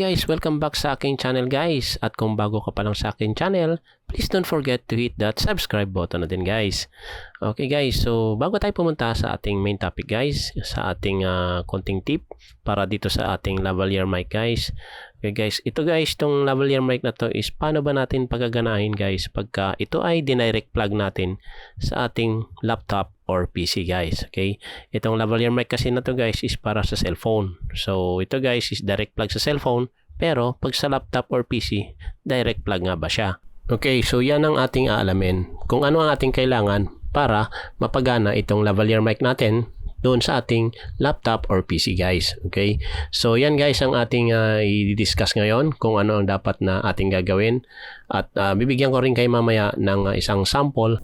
guys, welcome back sa aking channel guys. At kung bago ka pa lang sa aking channel, please don't forget to hit that subscribe button na din guys. Okay guys, so bago tayo pumunta sa ating main topic guys, sa ating uh, konting tip para dito sa ating lavalier mic guys. Okay guys, ito guys, itong lavalier mic na to is paano ba natin pagaganahin guys pagka ito ay dinirect plug natin sa ating laptop or PC guys. Okay? Itong lavalier mic kasi na to guys is para sa cellphone. So ito guys is direct plug sa cellphone pero pag sa laptop or PC, direct plug nga ba siya? Okay, so yan ang ating aalamin. Kung ano ang ating kailangan para mapagana itong lavalier mic natin doon sa ating laptop or PC guys. Okay? So yan guys ang ating uh, i-discuss ngayon kung ano ang dapat na ating gagawin at uh, bibigyan ko rin kayo mamaya ng uh, isang sample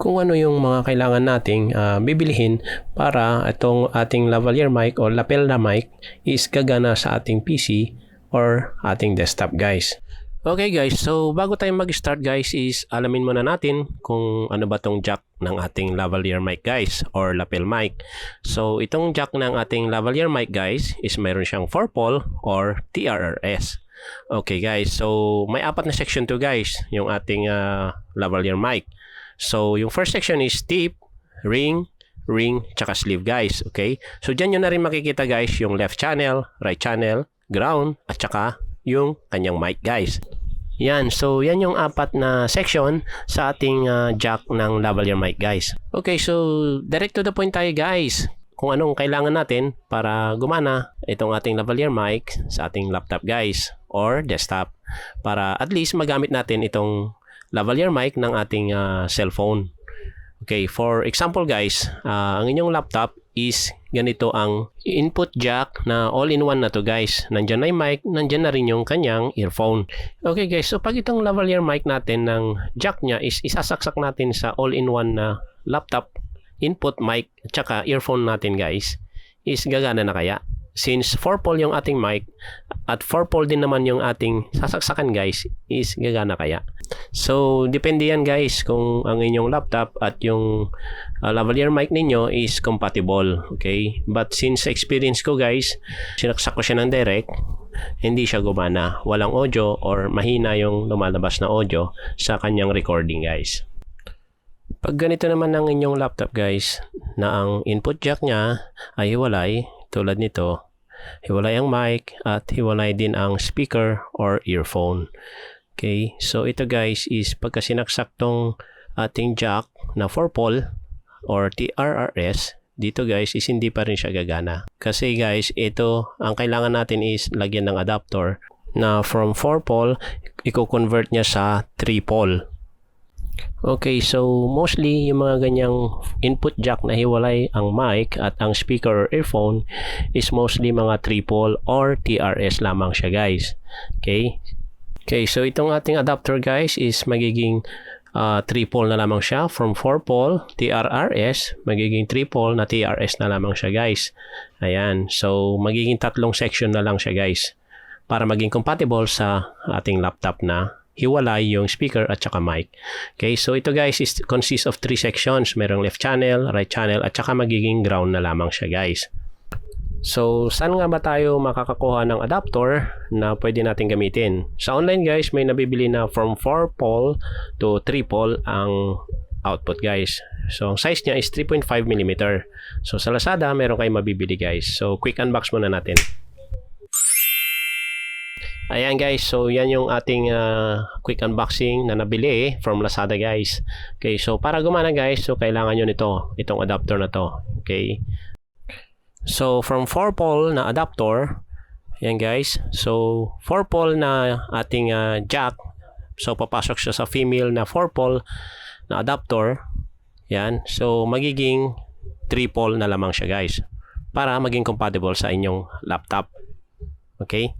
kung ano yung mga kailangan nating uh, bibilihin para itong ating lavalier mic o lapel na mic is gagana sa ating PC or ating desktop guys. Okay guys, so bago tayo mag-start guys is alamin muna natin kung ano ba tong jack ng ating lavalier mic guys or lapel mic. So itong jack ng ating lavalier mic guys is mayroon siyang 4-pole or TRRS. Okay guys, so may apat na section to guys yung ating uh, lavalier mic. So, yung first section is tip, ring, ring, tsaka sleeve guys. Okay? So, dyan nyo na rin makikita guys yung left channel, right channel, ground, at tsaka yung kanyang mic guys. Yan, so yan yung apat na section sa ating uh, jack ng lavalier mic guys. Okay, so direct to the point tayo guys. Kung anong kailangan natin para gumana itong ating lavalier mic sa ating laptop guys or desktop para at least magamit natin itong lavalier mic ng ating uh, cellphone. Okay, for example guys, uh, ang inyong laptop is ganito ang input jack na all-in-one na to guys. Nandyan na yung mic, nandyan na rin yung kanyang earphone. Okay guys, so pag itong lavalier mic natin ng jack niya is isasaksak natin sa all-in-one na laptop input mic at saka earphone natin guys is gagana na kaya? since 4 pole yung ating mic at 4 pole din naman yung ating sasaksakan guys is gagana kaya so depende yan guys kung ang inyong laptop at yung uh, lavalier mic ninyo is compatible okay? But since experience ko guys sinaksak ko siya ng direct hindi siya gumana. Walang audio or mahina yung lumalabas na audio sa kanyang recording guys. Pag ganito naman ang inyong laptop guys na ang input jack niya ay hiwalay tulad nito, hiwalay ang mic at hiwalay din ang speaker or earphone. Okay, so ito guys is pagka sinaksak tong ating jack na 4-pole or TRRS, dito guys is hindi pa rin siya gagana. Kasi guys, ito ang kailangan natin is lagyan ng adapter na from 4-pole, i-convert niya sa 3-pole. Okay, so mostly yung mga ganyang input jack na hiwalay ang mic at ang speaker or earphone is mostly mga triple or TRS lamang siya guys. Okay? Okay, so itong ating adapter guys is magiging uh, triple na lamang siya from 4 pole TRRS magiging triple na TRS na lamang siya guys. Ayan, so magiging tatlong section na lang siya guys para maging compatible sa ating laptop na hiwalay yung speaker at saka mic. Okay, so ito guys is consists of three sections. Merong left channel, right channel, at saka magiging ground na lamang siya guys. So, saan nga ba tayo makakakuha ng adapter na pwede natin gamitin? Sa online guys, may nabibili na from 4 pole to 3 pole ang output guys. So, ang size niya is 3.5 mm. So, sa Lazada, meron kayong mabibili guys. So, quick unbox muna natin. Ayan guys, so yan yung ating uh, quick unboxing na nabili from Lazada guys. Okay, so para gumana guys, so kailangan nyo nito, itong adapter na to. Okay. So from 4 pole na adapter, yan guys. So 4 pole na ating uh, jack. So papasok siya sa female na 4 pole na adapter. Yan. So magiging 3 pole na lamang siya guys. Para maging compatible sa inyong laptop. Okay?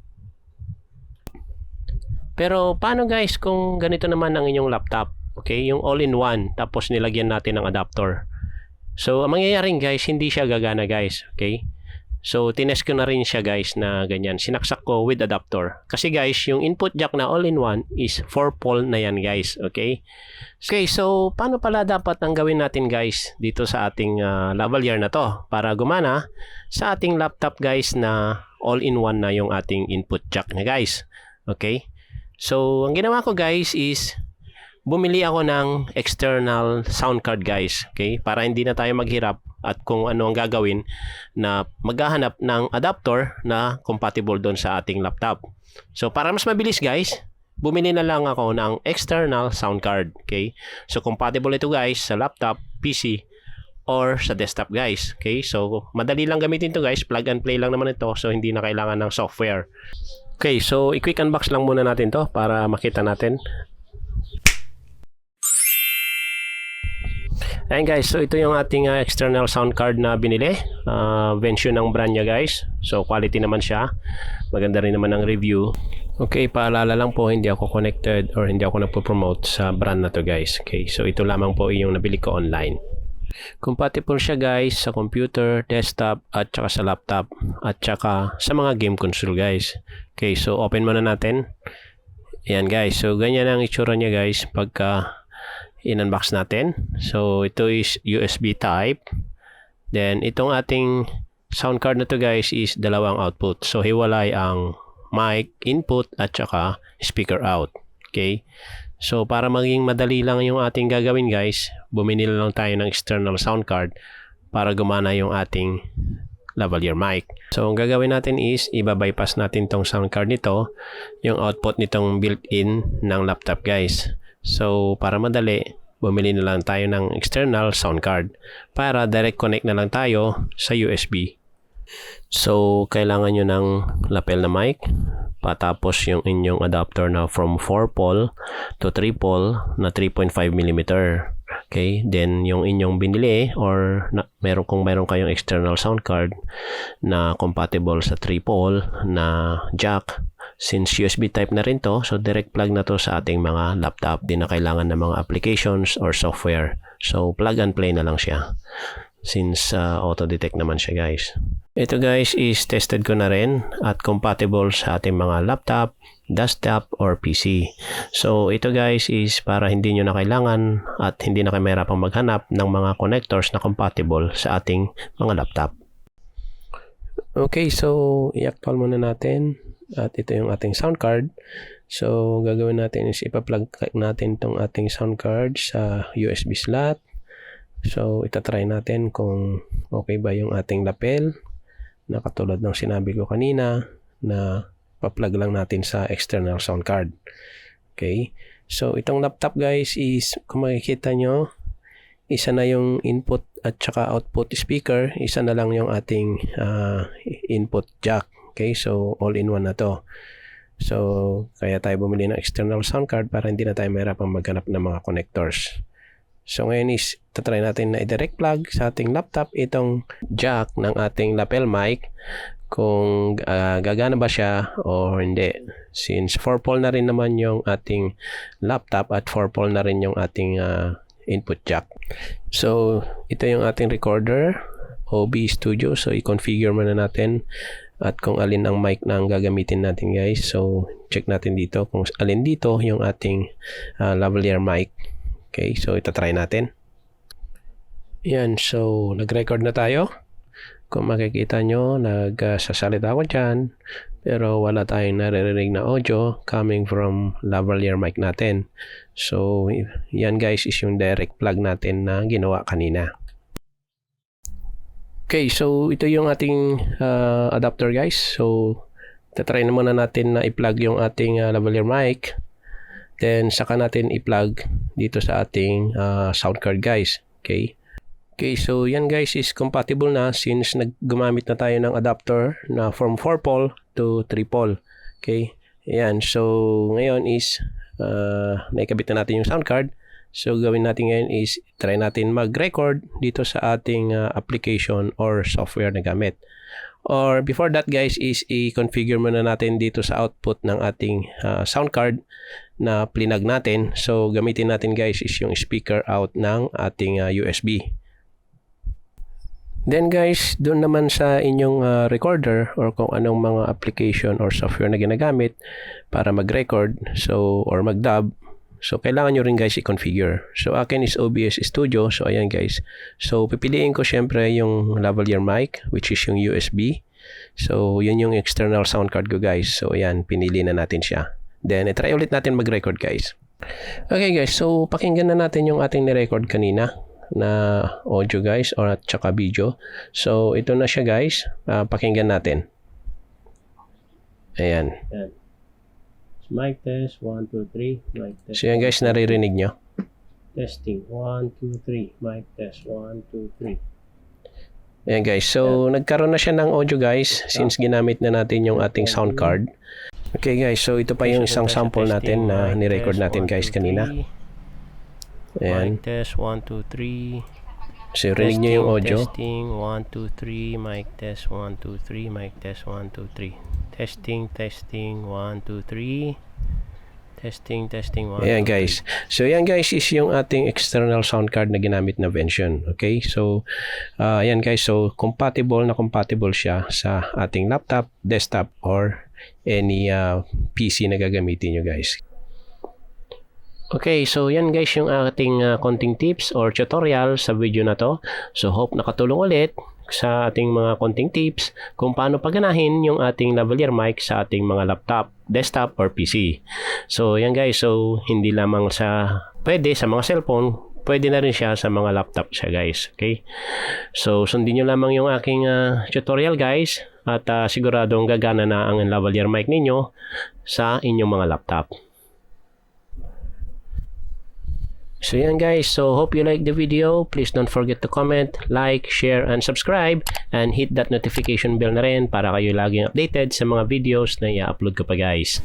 Pero paano guys kung ganito naman ang inyong laptop? Okay, yung all-in-one tapos nilagyan natin ng adapter. So, ang mangyayari guys, hindi siya gagana guys. Okay? So, tinest ko na rin siya guys na ganyan. Sinaksak ko with adapter. Kasi guys, yung input jack na all-in-one is 4-pole na yan guys. Okay? Okay, so paano pala dapat ang gawin natin guys dito sa ating uh, lavalier na to para gumana sa ating laptop guys na all-in-one na yung ating input jack na guys. Okay? So, ang ginawa ko guys is bumili ako ng external sound card guys. Okay? Para hindi na tayo maghirap at kung ano ang gagawin na maghahanap ng adapter na compatible doon sa ating laptop. So para mas mabilis guys, bumili na lang ako ng external sound card. Okay? So compatible ito guys sa laptop, PC, or sa desktop guys. Okay? So madali lang gamitin to guys. Plug and play lang naman ito. So hindi na kailangan ng software. Okay, so i-quick unbox lang muna natin to para makita natin Ayan guys, so ito yung ating uh, external sound card na binili. Uh, Vention ng brand niya guys. So quality naman siya. Maganda rin naman ang review. Okay, paalala lang po, hindi ako connected or hindi ako nagpo-promote sa brand na to guys. Okay, so ito lamang po yung nabili ko online. Compatible siya guys sa computer, desktop at saka sa laptop at saka sa mga game console guys. Okay, so open muna natin. Ayan guys, so ganyan ang itsura niya guys pagka in-unbox natin. So, ito is USB type. Then, itong ating sound card na to guys is dalawang output. So, hiwalay ang mic input at saka speaker out. Okay? So, para maging madali lang yung ating gagawin guys, bumili lang tayo ng external sound card para gumana yung ating lavalier mic. So, ang gagawin natin is, iba-bypass natin tong sound card nito, yung output nitong built-in ng laptop guys. So, para madali, bumili na lang tayo ng external sound card para direct connect na lang tayo sa USB. So, kailangan nyo ng lapel na mic, patapos yung inyong adapter na from 4-pole to 3-pole na 3.5mm. Okay, then yung inyong binili or na, meron kung meron kayong external sound card na compatible sa 3-pole na jack, Since USB type na rin to, so direct plug na to sa ating mga laptop. Di na kailangan ng mga applications or software. So plug and play na lang siya. Since uh, auto-detect naman siya guys. Ito guys is tested ko na rin at compatible sa ating mga laptop, desktop, or PC. So ito guys is para hindi nyo na kailangan at hindi na kayo mahirapang maghanap ng mga connectors na compatible sa ating mga laptop. Okay, so i-actual muna natin at ito yung ating sound card. So, gagawin natin is ipa-plug natin itong ating sound card sa USB slot. So, itatry natin kung okay ba yung ating lapel na katulad ng sinabi ko kanina na pa-plug lang natin sa external sound card. Okay. So, itong laptop guys is kung makikita nyo, isa na yung input at saka output speaker, isa na lang yung ating uh, input jack. Okay, so all-in-one na to. So, kaya tayo bumili ng external sound card para hindi na tayo mahirapang maghanap ng mga connectors. So, ngayon is, tatry natin na i-direct plug sa ating laptop itong jack ng ating lapel mic kung uh, gagana ba siya o hindi. Since 4-pole na rin naman yung ating laptop at 4-pole na rin yung ating uh, input jack. So, ito yung ating recorder, OB Studio. So, i-configure muna natin at kung alin ang mic na ang gagamitin natin guys. So, check natin dito kung alin dito yung ating uh, lavalier mic. Okay, so ito try natin. Yan, so nag-record na tayo. Kung makikita nyo, nagsasalita ako dyan. Pero wala tayong naririnig na audio coming from lavalier mic natin. So, yan guys is yung direct plug natin na ginawa kanina. Okay, so ito yung ating uh, adapter guys. So, tatry na muna natin na i-plug yung ating uh, lavalier mic. Then, saka natin i-plug dito sa ating uh, sound card guys. Okay. Okay, so yan guys is compatible na since naggumamit na tayo ng adapter na from 4-pole to 3-pole. Okay. Ayan, so ngayon is uh, naikabit na natin yung sound card. So gawin natin ngayon is try natin mag-record dito sa ating uh, application or software na gamit. Or before that guys is i-configure muna natin dito sa output ng ating uh, sound card na plinag natin. So gamitin natin guys is yung speaker out ng ating uh, USB. Then guys, doon naman sa inyong ah, recorder or kung anong mga application or software na ginagamit para mag-record so or mag-dub, so kailangan nyo rin guys i-configure. So akin is OBS Studio. So ayan guys. So pipiliin ko syempre yung lavalier mic which is yung USB. So yun yung external sound card ko guys. So ayan, pinili na natin siya. Then try ulit natin mag-record guys. Okay guys, so pakinggan na natin yung ating ni-record kanina na audio guys or at saka video. So ito na siya guys. Ah, pakinggan natin. Ayan. Mic test, 1, 2, 3. Mic test. So yan guys, naririnig nyo. Testing, 1, 2, 3. Mic test, 1, 2, 3. Ayan guys, so nagkaroon na siya ng audio guys since ginamit na natin yung ating sound card. Okay guys, so ito pa yung isang sample natin na ni-record natin guys kanina. Ayan. Mic test, 1, 2, 3. So rinig nyo yung audio. Testing, 1, 2, 3. Mic test, 1, 2, 3. Mic test, 1, 2, 3. Testing, testing, 1, 2, 3. Testing, testing, 1, Ayan 2, guys. So yan guys is yung ating external sound card na ginamit na Vention. Okay? So uh, ayan guys. So compatible na compatible siya sa ating laptop, desktop or any uh, PC na gagamitin nyo guys. Okay, so yan guys yung ating uh, konting tips or tutorial sa video na to. So hope nakatulong ulit sa ating mga konting tips kung paano paganahin yung ating lavalier mic sa ating mga laptop, desktop or PC. So yan guys, so hindi lamang sa pwede sa mga cellphone, pwede na rin siya sa mga laptop siya guys. Okay? So sundin nyo lamang yung aking uh, tutorial guys at uh, siguradong gagana na ang lavalier mic ninyo sa inyong mga laptop. So yan guys, so hope you like the video. Please don't forget to comment, like, share, and subscribe. And hit that notification bell na rin para kayo laging updated sa mga videos na i-upload ko pa guys.